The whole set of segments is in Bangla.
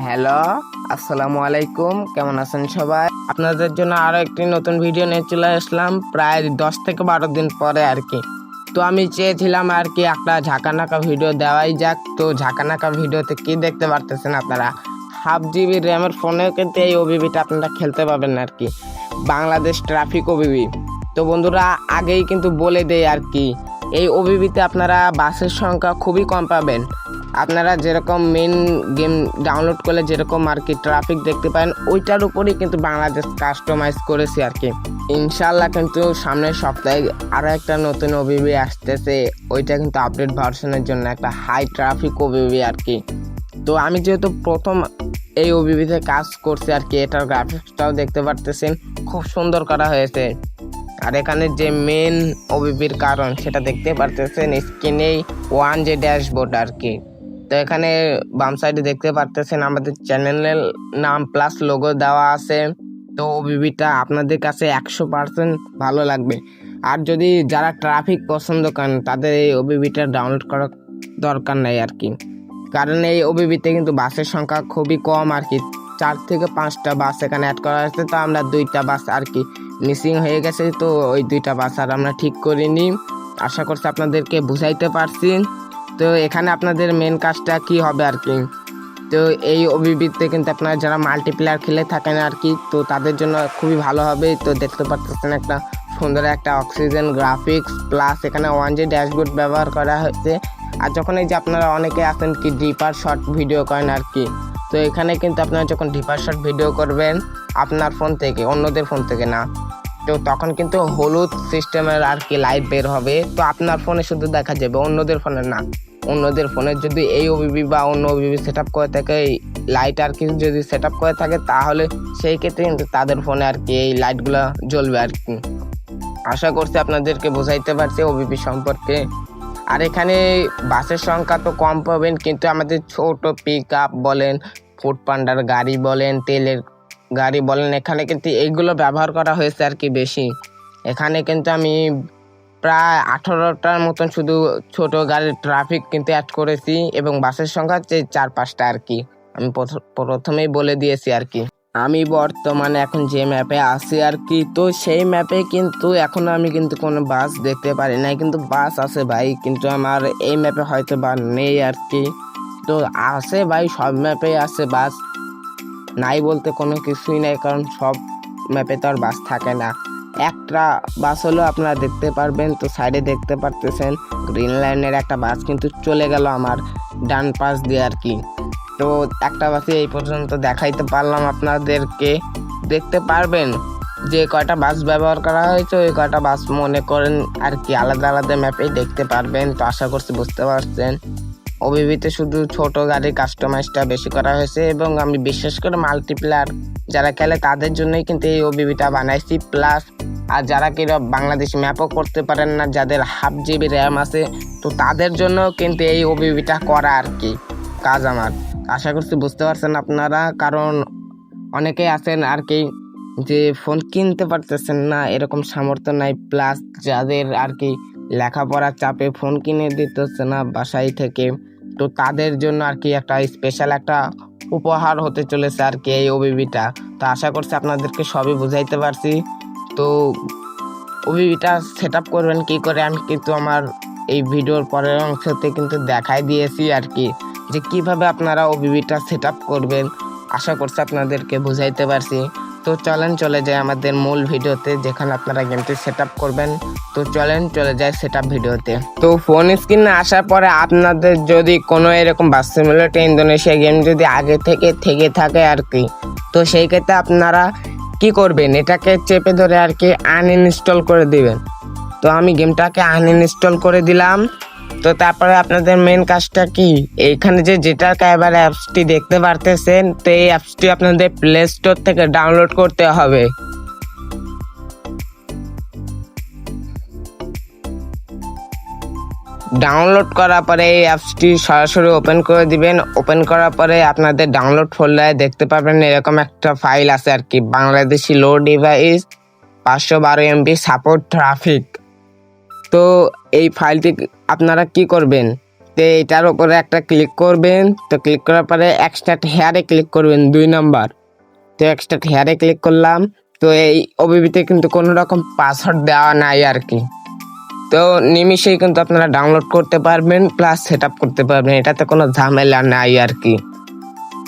হ্যালো, আসসালামু আলাইকুম, কেমন আছেন সবাই? আপনাদের জন্য আরও একটি নতুন ভিডিও নিয়ে চলে আসলাম, প্রায় দশ থেকে বারো দিন পরে আর কি। তো আমি চেয়েছিলাম আর কি একটা ঝাঁকানাকা ভিডিও দেওয়াই যাক। তো ঝাঁকানাকা ভিডিওতে কি দেখতে পারতেছেন আপনারা? হাফ জিবি র্যামের ফোনেও কিন্তু এই ওবিবিটা আপনারা খেলতে পাবেন আর কি। বাংলাদেশ ট্রাফিক ওবিবি তো বন্ধুরা, আগেই কিন্তু বলে দেই আর কি, এই ওবিবিতে আপনারা বাসের সংখ্যা খুবই কম পাবেন। আপনারা যেরকম মেন গেম ডাউনলোড করলে যেরকম আর কি ট্রাফিক দেখতে পান ওইটার উপরেই কিন্তু বাংলাদেশ কাস্টমাইজ করেছি আর কি। ইনশাল্লাহ কিন্তু সামনের সপ্তাহে আরও একটা নতুন ওবিবি আসতেছে, ওইটা কিন্তু আপডেট ভার্সনের জন্য একটা হাই ট্রাফিক ওবিবি আর কি। তো আমি যেহেতু প্রথম এই ওবিবিতে কাজ করছি আর কি, এটার গ্রাফিক্সটাও দেখতে পারতেছেন, খুব সুন্দর করা হয়েছে। আর এখানে যে মেন ওবিবির কারণ, সেটা দেখতে পারতেছেন স্ক্রিনেই ওয়ান যে ড্যাশবোর্ড আর কি। তো এখানে বাম সাইডে দেখতে পারতেছেন আমাদের চ্যানেলের নাম প্লাস লোগো দেওয়া আছে। তো ওবিবিটা আপনাদের কাছে একশো পার্সেন্ট ভালো লাগবে। আর যদি যারা ট্রাফিক পছন্দ করেন, তাদের এই ওবিবিটা ডাউনলোড করার দরকার নেই আর কি। কারণ এই ওবিবিতে কিন্তু বাসের সংখ্যা খুবই কম আর কি। চার থেকে পাঁচটা বাস এখানে অ্যাড করা হয়েছে, তো আমরা দুইটা বাস আর কি মিসিং হয়ে গেছে, তো ওই দুইটা বাস আর আমরা ঠিক করিনি। আশা করছি আপনাদেরকে বুঝাইতে পারছি। তো এখানে আপনাদের মেন কাজটা কি হবে আর কি? তো এই ওবিবিতে কিন্তু আপনারা যারা মাল্টিপ্লেয়ার খেলে থাকেন আর কি, তো তাদের জন্য খুবই ভালো হবে। তো দেখতে পাচ্ছেন একটা সুন্দর একটা অক্সিজেন গ্রাফিক্স প্লাস এখানে ওয়ান জি ড্যাশবোর্ড ব্যবহার করা হয়েছে। আর যখন এই যে আপনারা অনেকে আছেন কি ডিপার শর্ট ভিডিও করেন আর কি, তো এখানে কিন্তু আপনারা যখন ডিপার শর্ট ভিডিও করবেন, আপনার ফোন থেকে, অন্যদের ফোন থেকে না তো তখন কিন্তু হলুদ সিস্টেমের আর কি লাইট বের হবে। তো আপনার ফোনে শুধু দেখা যাবে, অন্যদের ফোনে না। অন্যদের ফোনে যদি এই ওবিবি বা অন্য ওবিবি সেট আপ করে থাকে, এই লাইট আর কি যদি সেট আপ করে থাকে, তাহলে সেই ক্ষেত্রে কিন্তু তাদের ফোনে আর কি এই লাইটগুলো জ্বলবে আর কি। আশা করছি আপনাদেরকে বোঝাইতে পারছি ওবিপি সম্পর্কে। আর এখানে বাসের সংখ্যা তো কম পাবেন, কিন্তু আমাদের ছোট পিক আপ বলেন ফুড পান্ডার গাড়ি বলেন, তেলের গাড়ি বলেন, এখানে কিন্তু এইগুলো ব্যবহার করা হয়েছে আর কি বেশি। এখানে কিন্তু আমি প্রায় আঠারোটার মতন শুধু ছোট গাড়ির ট্রাফিক কিন্তু অ্যাড করেছি এবং বাসের সংখ্যা হচ্ছে চার পাঁচটা আর কি। আমি প্রথ- প্রথমেই বলে দিয়েছি আর কি। আমি বর্তমানে এখন যে ম্যাপে আছি আর কি, তো সেই ম্যাপে কিন্তু এখন আমি কিন্তু কোনো বাস দেখতে পারি না কিন্তু বাস আছে ভাই, কিন্তু আমার এই ম্যাপে হয়তো বা নেই আর কি। তো আছে ভাই, সব ম্যাপে আছে বাস। নাই বলতে কোনো কিছুই নাই, কারণ সব ম্যাপে তো আর বাস থাকে না। একটা বাস হলেও আপনারা দেখতে পারবেন, তো সাইডে দেখতে পারতেছেন গ্রিন লাইনের একটা বাস কিন্তু চলে গেল আমার ডান পাশ দিয়ে আর কি। তো একটা বাসে এই পর্যন্ত দেখাইতে পারলাম আপনাদেরকে। দেখতে পারবেন যে কয়টা বাস ব্যবহার করা হয়েছে, ওই কয়টা বাস মনে করেন আর কি আলাদা আলাদা ম্যাপেই দেখতে পারবেন। তো আশা করছি বুঝতে পারছেন। ওবিবিতে শুধু ছোট গাড়ির কাস্টমাইজটা বেশি করা হয়েছে এবং আমি বিশেষ করে মাল্টিপ্লেয়ার যারা খেলে তাদের জন্যই কিন্তু এই ওবিবিটা বানাইছি। প্লাস আর যারা কিনা বাংলাদেশ ম্যাপও করতে পারেন না, যাদের হাফ জিবি র্যাম আছে, তো তাদের জন্য কিন্তু এই ওবিবিটা করা আর কি কাজ আমার। আশা করছি বুঝতে পারছেন আপনারা, কারণ অনেকেই আছেন আর কি যে ফোন কিনতে পারতেছেন না, এরকম সামর্থ্য নাই। প্লাস যাদের আর কি লেখাপড়ার চাপে ফোন কিনে দিতেছে না বাসায় থেকে তো তাদের জন্য আর কি একটা স্পেশাল একটা উপহার হতে চলেছে আর কি এই ওবিবিটা তো আশা করছি আপনাদেরকে সবই বুঝাইতে পারছি। তো ওবিবিটা সেট আপ করবেন কী করে আমি কিন্তু আমার এই ভিডিওর পরের অংশতে কিন্তু দেখাই দিয়েছি আর কি, যে কীভাবে আপনারা ওবিবিটা সেট আপ করবেন। আশা করছি আপনাদেরকে বুঝাইতে পারছি। তো চলেন চলে যাই আমাদের মূল ভিডিওতে, যেখানে আপনারা গেমটি সেট করবেন। তো চলেন চলে যায় সেট ভিডিওতে। তো ফোন স্ক্রিনে আসার পরে আপনাদের যদি কোনো এরকম বাস ইন্দোনেশিয়া গেম যদি আগে থেকে থেকে থাকে আর কি, তো সেই ক্ষেত্রে আপনারা কি করবেন? এটাকে চেপে ধরে আর কি আনইনস্টল করে দিবেন। তো আমি গেমটাকে আনইনস্টল করে দিলাম। তো তারপরে আপনাদের মেন কাজটা কি? এইখানে যে যেটা এবার অ্যাপসটি দেখতে পারতেছেন, তো এই অ্যাপসটি আপনাদের প্লে স্টোর থেকে ডাউনলোড করতে হবে। ডাউনলোড করার পরে এই অ্যাপসটি সরাসরি ওপেন করে দিবেন। ওপেন করার পরে আপনাদের ডাউনলোড ফোল্ডারে দেখতে পাবেন এরকম একটা ফাইল আছে আর কি। বাংলাদেশি লো ডিভাইস পাঁচশো বারো এমবি সাপোর্ট ট্রাফিক তো এই ফাইলটি আপনারা কি করবেন? তো এটার উপরে একটা ক্লিক করবেন। তো ক্লিক করার পরে এক্সট্রা হেয়ারে ক্লিক করবেন দুই নাম্বার। তো এক্সট্রা হেয়ারে ক্লিক করলাম। তো এই ওবিবিতে কিন্তু কোনো রকম পাসওয়ার্ড দেওয়া নাই আর কি। তো নিমিশেই কিন্তু আপনারা ডাউনলোড করতে পারবেন প্লাস সেট করতে পারবেন। এটাতে কোনো ঝামেলা নাই আর কি।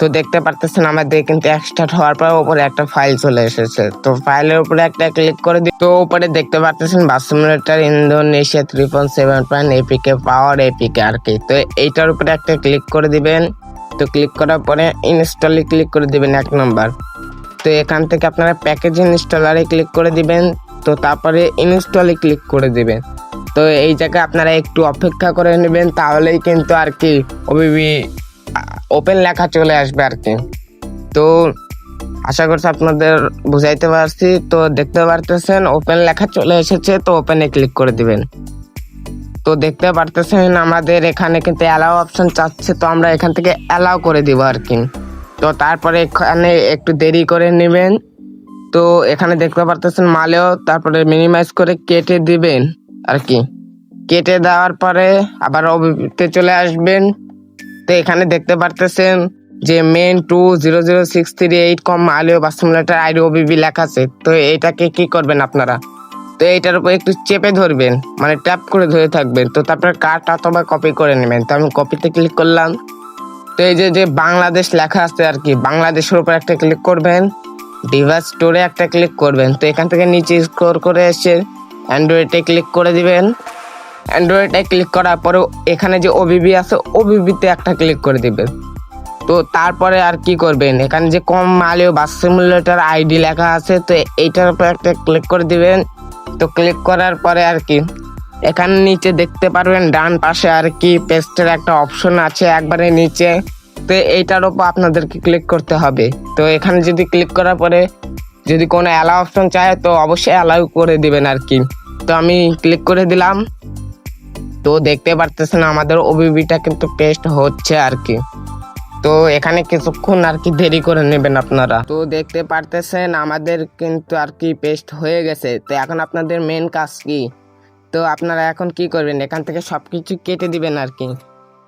তো দেখতে পারতেছেন আমাদের কিন্তু এক্সট্রাক্ট হওয়ার পর উপরে একটা ফাইল চলে এসেছে। তো ফাইলের উপরে একটা ক্লিক করে দিই। তো উপরে দেখতে পারতেছেন বাসুমিটার Indonesia point seven point APK power APK আর কি। তো এইটার উপরে একটা ক্লিক করে দিবেন। তো ক্লিক করার পরে ইনস্টলে ক্লিক করে দিবেন এক নম্বর তো এখান থেকে আপনারা প্যাকেজ ইনস্টলারে ক্লিক করে দিবেন। তো তারপরে ইনস্টলে ক্লিক করে দিবেন। তো এই জায়গায় আপনারা একটু অপেক্ষা করে নেবেন, তাহলেই কিন্তু আর কি ওবিবি ওপেন লেখা চলে আসবে আর কি। তো আশা করছি আপনাদের বুঝাইতে পারছি। তো দেখতে পারতেছেন ওপেন লেখা চলে এসেছে, তো ওপেনে ক্লিক করে দিবেন। তো দেখতে পারতেছেন, আমাদের এখানে কিন্তু অ্যালাও অপশন চাচ্ছে, তো আমরা এখান থেকে অ্যালাও করে দিব আর কি। তো তারপরে এখানে একটু দেরি করে নেবেন। তো এখানে দেখতে পারতেছেন, মালেও তারপরে মিনিমাইজ করে কেটে দিবেন আর কি। কেটে দেওয়ার পরে আবার ওবিপিতে চলে আসবেন। তো এখানে দেখতে পারতেছেন যে main two zero zero six three eight com আলিও বা সিমুলেটার আইডি ওবিবি লেখা আছে। তো এইটাকে কি করবেন আপনারা? তো এইটার উপর একটু চেপে ধরবেন মানে ট্যাপ করে ধরে থাকবেন। তো তারপরে কার্ড অথবা কপি করে নেবেন। তো আমি কপিতে ক্লিক করলাম। তো এই যে যে বাংলাদেশ লেখা আছে আর কি, বাংলাদেশের উপর একটা ক্লিক করবেন ডিভাইস স্টোরে একটা ক্লিক করবেন। তো এখান থেকে নিচে স্ক্রোল করে এসে অ্যান্ড্রয়েডে ক্লিক করে দিবেন। অ্যান্ড্রয়েডে ক্লিক করার পরে এখানে যে ওবিবি আছে ওবিবিতে একটা ক্লিক করে দিবেন তো তারপরে আর কি করবেন? এখানে যে কম মালীয় বাস সিমুলেটার আইডি লেখা আছে, তো এইটার উপর একটা ক্লিক করে দিবেন। তো ক্লিক করার পরে আর কি, এখানে নিচে দেখতে পারবেন, ডান পাশে আর কি পেস্টের একটা অপশন আছে একবারে নিচে। তো এইটার উপর আপনাদেরকে ক্লিক করতে হবে। তো এখানে যদি ক্লিক করার পরে যদি কোনো অ্যালাউ অপশন চায়, তো অবশ্যই অ্যালাউ করে দিবেন আর কি। তো আমি ক্লিক করে দিলাম। তো দেখতে পারতেছেন আমাদের ওবিবিটা কিন্তু পেস্ট হচ্ছে আর কি। তো এখানে কিছুক্ষণ আর কি দেরি করে নেবেন আপনারা। তো দেখতে পারতেছেন আমাদের কিন্তু আর কি পেস্ট হয়ে গেছে। তো এখন আপনাদের মেন কাজ কি? তো আপনারা এখন কি করবেন? এখান থেকে সব কিছু কেটে দিবেন আর কি।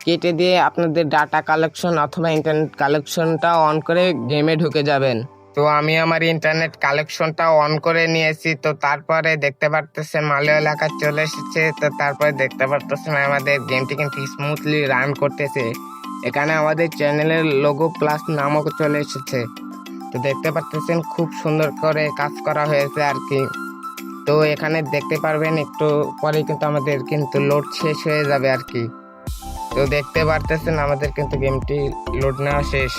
কেটে দিয়ে আপনাদের ডাটা কালেকশন অথবা ইন্টারনেট কালেকশনটা অন করে গেমে ঢুকে যাবেন। তো আমি আমার ইন্টারনেট কালেকশনটা অন করে নিয়েছি, তো তারপরে দেখতে পারতেছেন মালয় এলাকা চলে এসেছে, তো তারপরে দেখতে পারতেছেন আমাদের গেমটি কিন্তু স্মুথলি রান করতেছে। এখানে আমাদের চ্যানেলের লোগো প্লাস নামও চলে এসেছে। তো দেখতে পারতেছেন খুব সুন্দর করে কাজ করা হয়েছে আর কি। তো এখানে দেখতে পারবেন একটু পরে কিন্তু আমাদের কিন্তু লোড শেষ হয়ে যাবে আর কি। তো দেখতে পারতেছেন আমাদের কিন্তু গেমটি লোড নেওয়া শেষ।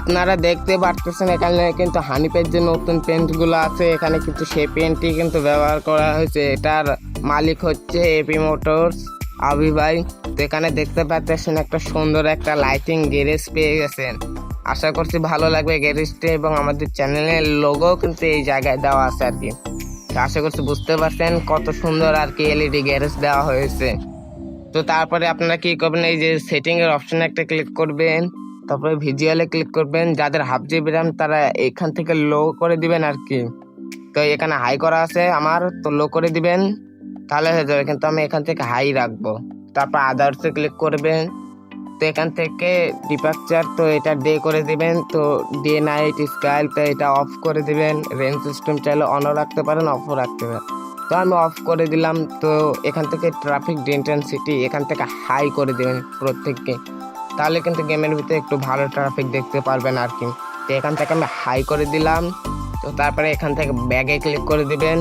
আপনারা দেখতে পারতেছেন এখানে কিন্তু হানিপের যে নতুন পেন্টগুলো আছে, এখানে কিন্তু সেই পেন্টটি কিন্তু ব্যবহার করা হয়েছে। এটার মালিক হচ্ছে এপি মোটরস আবি ভাই। তো এখানে দেখতে পাচ্ছেন একটা সুন্দর একটা লাইটিং গ্যারেজ পেয়ে গেছেন। আশা করছি ভালো লাগবে গ্যারেজটি এবং আমাদের চ্যানেলের লোগো কিন্তু এই জায়গায় দেওয়া আছে আর কি। তো আশা করছি বুঝতে পারছেন কত সুন্দর আর কি এলইডি গ্যারেজ দেওয়া হয়েছে। তো তারপরে আপনারা কি করবেন, এই যে সেটিং এর অপশনে একটা ক্লিক করবেন। তারপরে ভিজুয়ালে ক্লিক করবেন, যাদের হাফ জিবি র্যাম তারা এখান থেকে লো করে দিবেন আর কি। তো এখানে হাই করা আছে আমার, তো লো করে দিবেন, তাহলে হয়ে যাবে। কিন্তু আমি এখান থেকে হাই রাখব। তারপর আদার্সে ক্লিক করবেন, তো এখান থেকে ডিপাকচার তো এটা ডে করে দিবেন, তো ডে নাইট স্কাইল তো এটা অফ করে দিবেন। রেঞ্জ সিস্টেম চাইলে অনও রাখতে পারেন অফও রাখতে পারেন। তো আমি অফ করে দিলাম, তো এখান থেকে ট্রাফিক ইন্টেন্সিটি এখান থেকে হাই করে দেবেন প্রত্যেককে। তাহলে কিন্তু গেমের ভিতরে একটু ভালো ট্রাফিক দেখতে পারবেন আর কি। তো এখান থেকে আমি হাই করে দিলাম। তো তারপরে এখান থেকে ব্যাগে ক্লিক করে দিবেন।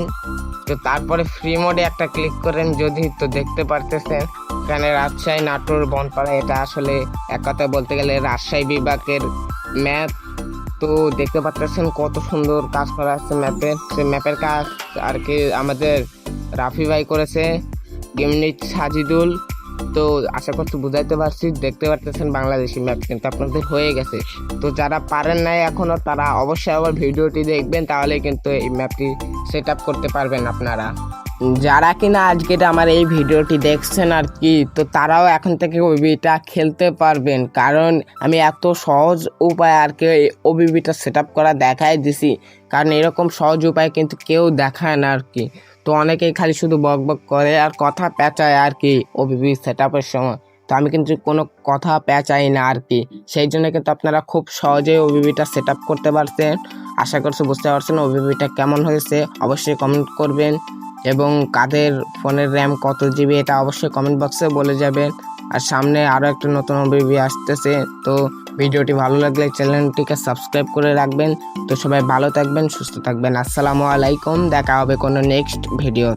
তো তারপরে ফ্রি মোডে একটা ক্লিক করেন। যদি তো দেখতে পারতেছেন, এখানে রাজশাহী, নাটোর, বনপাড়া, এটা আসলে এক কথায় বলতে গেলে রাজশাহী বিভাগের ম্যাপ তো দেখতে পাচ্ছেন কত সুন্দর কাজ করা আছে ম্যাপের সে ম্যাপের কাজ আর কি আমাদের রাফি ভাই করেছে। গেমনিট সাজিদুল। তো আশা করছি বুঝাইতে পারছি, দেখতে পারতেছেন বাংলাদেশি ম্যাপ কিন্তু আপনাদের হয়ে গেছে। তো যারা পারেন নাই এখনও, তারা অবশ্যই আবার ভিডিওটি দেখবেন, তাহলে কিন্তু এই ম্যাপটি সেট আপ করতে পারবেন আপনারা। যারা কিনা আজকের আমার এই ভিডিওটি দেখছেন আর কি, তো তারাও এখন থেকে ওবিবিটা খেলতে পারবেন। কারণ আমি এত সহজ উপায় আর কি ওবিবিটা সেট আপ করা দেখাই দিছি। কারণ এরকম সহজ উপায় কিন্তু কেউ দেখায় না আর কি। তো অনেকেই খালি শুধু বক বক করে আর কথা পেঁচায় আর কি ওবিবি সেট আপের সময়। তো আমি কিন্তু কোনো কথা পেঁচাই না আর কি। সেই জন্য কিন্তু আপনারা খুব সহজেই ওবিবিটা সেট আপ করতে পারছেন। আশা করছি বুঝতে পারছেন ওবিবিটা কেমন হয়েছে। অবশ্যই কমেন্ট করবেন এবং কাদের ফোনের র্যাম কত জিবি এটা অবশ্যই কমেন্ট বক্সে বলে যাবেন। আর সামনে আরও একটা নতুন ওবিবি আসতেছে। তো ভিডিওটি ভালো লাগলে চ্যানেলটিকে সাবস্ক্রাইব করে রাখবেন। তো সবাই ভালো থাকবেন সুস্থ থাকবেন। আসসালামু আলাইকুম দেখা হবে কোনো নেক্সট ভিডিও